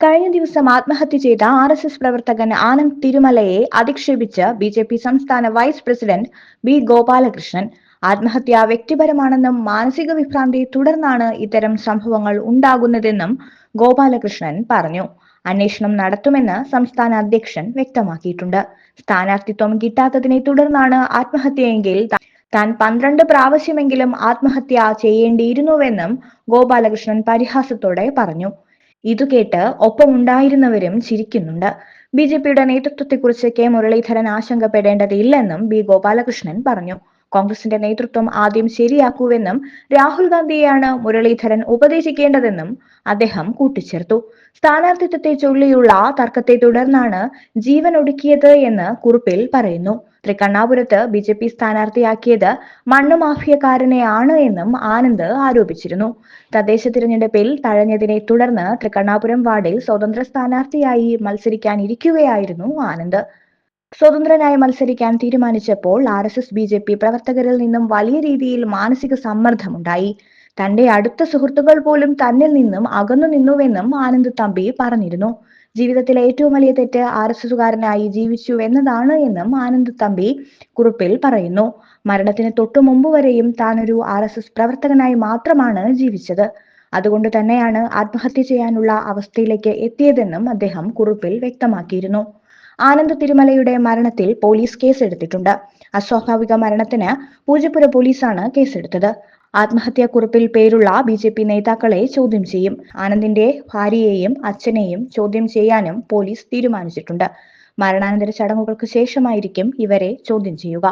കഴിഞ്ഞ ദിവസം ആത്മഹത്യ ചെയ്ത ആർ എസ് എസ് പ്രവർത്തകൻ ആനന്ദ് തിരുമലയെ അധിക്ഷേപിച്ച് ബി ജെ പി സംസ്ഥാന വൈസ് പ്രസിഡന്റ് ബി ഗോപാലകൃഷ്ണൻ. ആത്മഹത്യ വ്യക്തിപരമാണെന്നും മാനസിക വിഭ്രാന്തി തുടർന്നാണ് ഇത്തരം സംഭവങ്ങൾ ഉണ്ടാകുന്നതെന്നും ഗോപാലകൃഷ്ണൻ പറഞ്ഞു. അന്വേഷണം നടത്തുമെന്ന് സംസ്ഥാന അധ്യക്ഷൻ വ്യക്തമാക്കിയിട്ടുണ്ട്. സ്ഥാനാർത്ഥിത്വം കിട്ടാത്തതിനെ തുടർന്നാണ് ആത്മഹത്യയെങ്കിൽ താൻ പന്ത്രണ്ട് പ്രാവശ്യമെങ്കിലും ആത്മഹത്യ ചെയ്യേണ്ടിയിരുന്നുവെന്നും ഗോപാലകൃഷ്ണൻ പരിഹാസത്തോടെ പറഞ്ഞു. ഇതു കേട്ട് ഒപ്പമുണ്ടായിരുന്നവരും ചിരിക്കുന്നുണ്ട്. ബി ജെ പിയുടെ നേതൃത്വത്തെക്കുറിച്ച് കെ മുരളീധരൻ ആശങ്കപ്പെടേണ്ടതില്ലെന്നും ബി ഗോപാലകൃഷ്ണൻ പറഞ്ഞു. കോൺഗ്രസിന്റെ നേതൃത്വം ആദ്യം ശരിയാക്കൂവെന്നും രാഹുൽ ഗാന്ധിയെയാണ് മുരളീധരൻ ഉപദേശിക്കേണ്ടതെന്നും അദ്ദേഹം കൂട്ടിച്ചേർത്തു. സ്ഥാനാർത്ഥിത്വത്തെ ചൊല്ലിയുള്ള തർക്കത്തെ തുടർന്നാണ് ജീവൻ ഒടുക്കിയത് എന്ന് കുറിപ്പിൽ പറയുന്നു. തൃക്കണ്ണാപുരത്ത് ബി ജെ പി സ്ഥാനാർത്ഥിയാക്കിയത് മണ്ണ് മാഫിയക്കാരനെയാണ് എന്നും ആനന്ദ് ആരോപിച്ചിരുന്നു. തദ്ദേശ തിരഞ്ഞെടുപ്പിൽ തഴഞ്ഞതിനെ തുടർന്ന് തൃക്കണ്ണാപുരം വാർഡിൽ സ്വതന്ത്ര സ്ഥാനാർത്ഥിയായി മത്സരിക്കാനിരിക്കുകയായിരുന്നു ആനന്ദ്. സ്വതന്ത്രനായി മത്സരിക്കാൻ തീരുമാനിച്ചപ്പോൾ R S S B J P പ്രവർത്തകരിൽ നിന്നും വലിയ രീതിയിൽ മാനസിക സമ്മർദ്ദമുണ്ടായി. തന്റെ അടുത്ത സുഹൃത്തുക്കൾ പോലും തന്നിൽ നിന്നും അകന്നു നിന്നുവെന്നും ആനന്ദ് തമ്പി പറഞ്ഞിരുന്നു. ജീവിതത്തിലെ ഏറ്റവും വലിയ തെറ്റ് ആർ എസ് എസുകാരനായി ജീവിച്ചു എന്നതാണ് എന്നും ആനന്ദ് തമ്പി കുറിപ്പിൽ പറയുന്നു. മരണത്തിന് തൊട്ടു മുമ്പ് വരെയും താൻ ഒരു ആർ എസ് എസ് പ്രവർത്തകനായി മാത്രമാണ് ജീവിച്ചത്. അതുകൊണ്ട് തന്നെയാണ് ആത്മഹത്യ ചെയ്യാനുള്ള അവസ്ഥയിലേക്ക് എത്തിയതെന്നും അദ്ദേഹം കുറിപ്പിൽ വ്യക്തമാക്കിയിരുന്നു. ആനന്ദ് തിരുമലയുടെ മരണത്തിൽ പോലീസ് കേസെടുത്തിട്ടുണ്ട്. അസ്വാഭാവിക മരണത്തിന് പൂജപ്പുര പോലീസാണ് കേസെടുത്തത്. ആത്മഹത്യാക്കുറിപ്പിൽ പേരുള്ള ബി ജെ പി നേതാക്കളെ ചോദ്യം ചെയ്യും. ആനന്ദിന്റെ ഭാര്യയെയും അച്ഛനെയും ചോദ്യം ചെയ്യാനും പോലീസ് തീരുമാനിച്ചിട്ടുണ്ട്. മരണാനന്തര ചടങ്ങുകൾക്ക് ശേഷമായിരിക്കും ഇവരെ ചോദ്യം ചെയ്യുക.